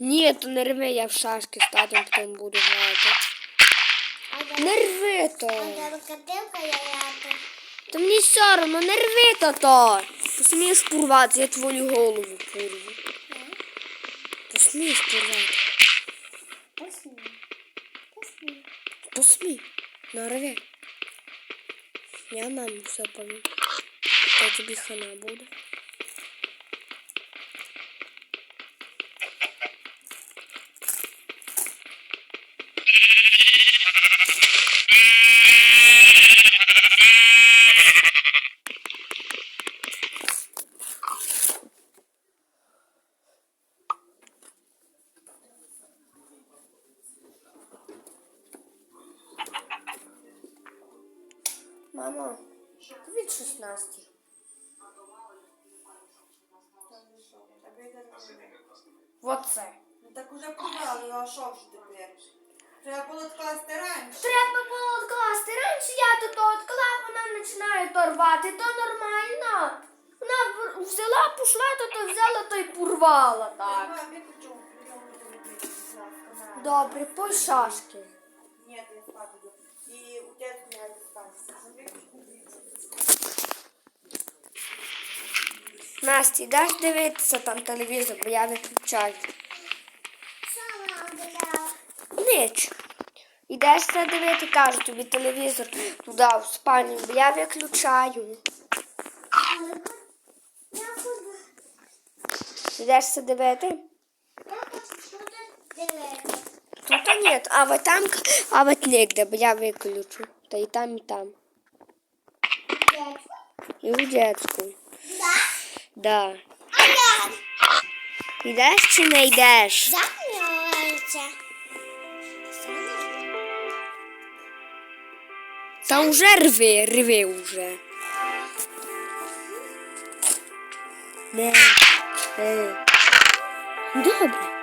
Ні, то не рви, я в шашки з татом потім буду грати. Не рви то. Та мені все одно, не рви то то. Посмієш порвати, я твою голову порву. Посмієш порвати. Посмій. Посмій. Посмій. Нарви. Я мамі все повім. Та тобі хана буде. Мамо, від 16. Вот це. Ну так уже порвали, а що ж тепер? Треба було класти раніше. Треба було відкласти. Раніше я тут відклав, вона починає торвати. То нормально. Вона взяла, пішла, то, то взяла, то й порвала так. Мам, я хочу прийом робити, будь ласка, на. Добре, пой шашки. Ні, я спати йду. І у тебе не останься. Настя, йдеш дивитися там телевізор, бо я виключаю. Що вона? Ніч. Ідеш це дивити, кажу тобі телевізор туди в спальню, бо я виключаю. Ідеш це дивити? Тут. Ні, а вот там, а вот нігде, бо я виключу. Та і там, і там. І в дитячку. Да? Да. А я Йдеш чи не йдеш? зам'являється. Та вже рви, рви вже. Не. Е. Добре.